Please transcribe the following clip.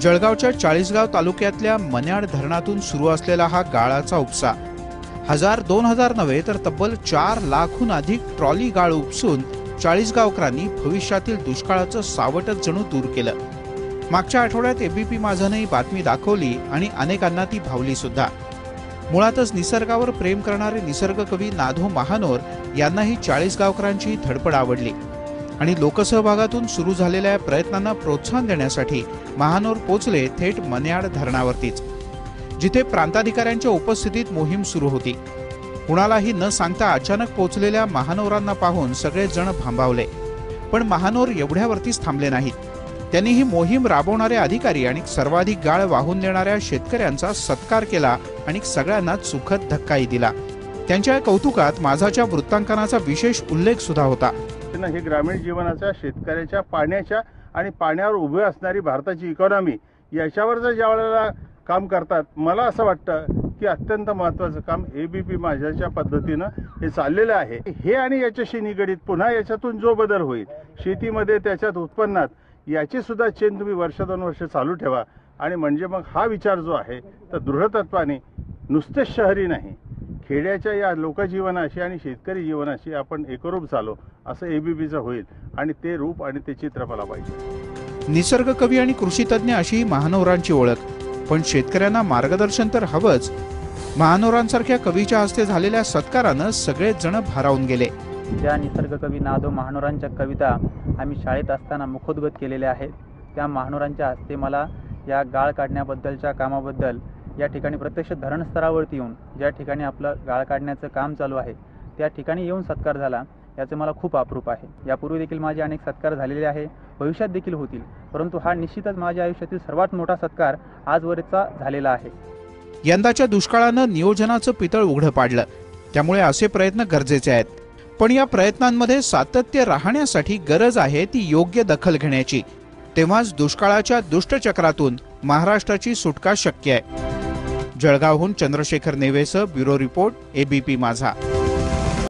जळगावच्या चाळीसगाव तालुक्यातल्या मन्याड धरणातून सुरू असलेला हा गाळाचा उपसा. हजार दोन हजार नव्हे तर तब्बल चार लाखहून अधिक ट्रॉली गाळ उपसून चाळीसगावकरांनी भविष्यातील दुष्काळाचं सावटच जणू दूर केलं. मागच्या आठवड्यात एबीपी माझानं ही बातमी दाखवली आणि अनेकांना ती भावली सुद्धा. मुळातच निसर्गावर प्रेम करणारे निसर्गकवी नाधो महानोर यांनाही चाळीसगावकरांची धडपड आवडली. आणि लोकसहभागातून सुरू झालेल्या या प्रयत्नांना प्रोत्साहन देण्यासाठी महानोर पोचले थेट मन्याड धरणावरतीच जिथे प्रांताधिकाऱ्यांच्या उपस्थितीत मोहीम सुरू होती. कुणालाही न सांगता अचानक पोचलेल्या महानोरांना पाहून सगळेजण भांबावले. पण महानोर एवढ्यावरतीच थांबले नाहीत. त्यांनी ही मोहीम राबवणारे अधिकारी आणि सर्वाधिक गाळ वाहून नेणाऱ्या शेतकऱ्यांचा सत्कार केला आणि सगळ्यांनाच सुखद धक्काही दिला. त्यांच्या या कौतुकात माझाच्या वृत्तांकनाचा विशेष उल्लेख सुद्धा होता. ना हे ग्रामीण जीवनाच्या शेतकऱ्याच्या पाण्याच्या आणि पाण्यावर उभे असणारी भारताची इकॉनॉमी याच्यावर जर ज्या वेळेला काम करतात मला असं वाटतं की अत्यंत महत्त्वाचं काम ए बी पी माझ्याच्या पद्धतीनं हे चाललेलं आहे. हे आणि याच्याशी निगडीत पुन्हा याच्यातून जो बदल होईल शेतीमध्ये त्याच्यात उत्पन्नात याची सुद्धा चेन तुम्ही वर्ष दोन वर्ष चालू ठेवा. आणि म्हणजे मग हा विचार जो आहे तर दृढतत्वाने नुसतेच शहरी नाही खेड्याच्या या लोकजीवनाशी आणि शेतकरी जीवनाशी आपण एकरूप झालो असं एबीपीचं होईल. आणि ते रूप आणि ते चित्र मला पाहिजे निसर्गकवी आणि कृषीतज्ञ अशी महानोरांची ओळख. पण शेतकऱ्यांना मार्गदर्शन तर हवंच. महानोरांसारख्या कवीच्या हस्ते झालेल्या सत्कारानं सगळेच जण भारावून गेले. ज्या निसर्गकवी नादो महानोरांच्या कविता आम्ही शाळेत असताना मुखोद्गत केलेल्या आहेत त्या महानोरांच्या हस्ते मला या गाळ काढण्याबद्दलच्या कामाबद्दल या ठिकाणी प्रत्यक्ष धरण स्तरावरती येऊन ज्या ठिकाणी आपलं गाळ काढण्याचं काम चालू आहे त्या ठिकाणी येऊन सत्कार झाला याचं मला खूप अप्रूप आहे. यापूर्वी देखील माझे अनेक सत्कार झालेले आहे भविष्यात देखील होतील परंतु हा निश्चितच माझ्या आयुष्यातील सर्वात मोठा सत्कार आजवरचा झालेला आहे. यंदाच्या दुष्काळानं नियोजनाचं पितळ उघडं पाडलं. त्यामुळे असे प्रयत्न गरजेचे आहेत. पण या प्रयत्नांमध्ये सातत्य राहण्यासाठी गरज आहे ती योग्य दखल घेण्याची. तेव्हाच दुष्काळाच्या दुष्टचक्रातून महाराष्ट्राची सुटका शक्य आहे. जळगावहून चंद्रशेखर नेवेसह ब्युरो रिपोर्ट एबीपी माझा.